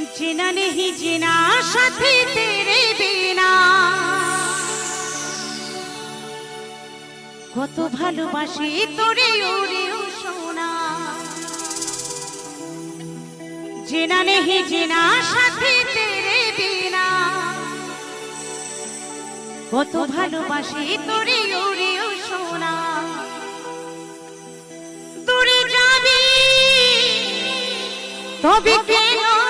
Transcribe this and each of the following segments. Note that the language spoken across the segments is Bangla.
जिना नहीं जिना साथी तेरे बिना কত ভালোবাসি তোরে, উড়েও সোনা। জিনা নেহি জেনা, সাথে তেরে বিনা। কত ভালোবাসি তোরে ওরেও সোনা। দূরে যাবি, তবে কেন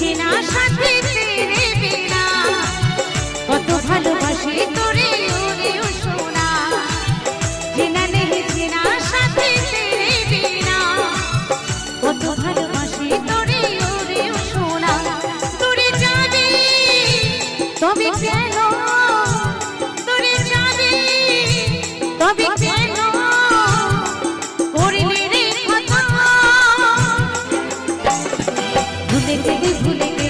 চেনা সাথে ছেড়ে বেড়া কত ভালোবাসি তোরে ওরে সোনা। চেনা নেহি চেনা সাথে Tu le dices.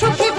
সুখী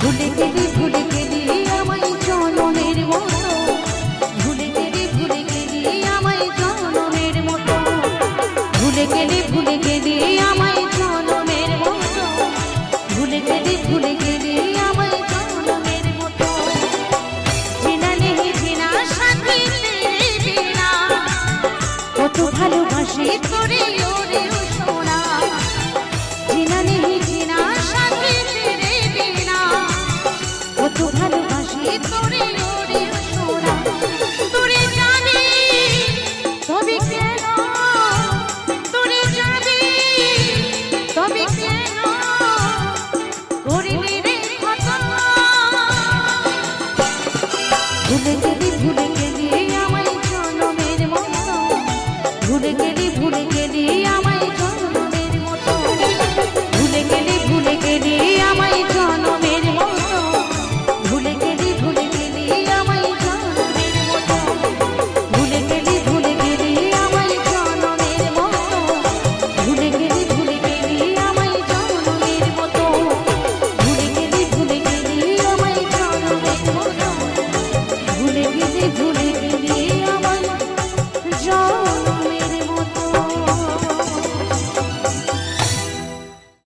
Good day, good.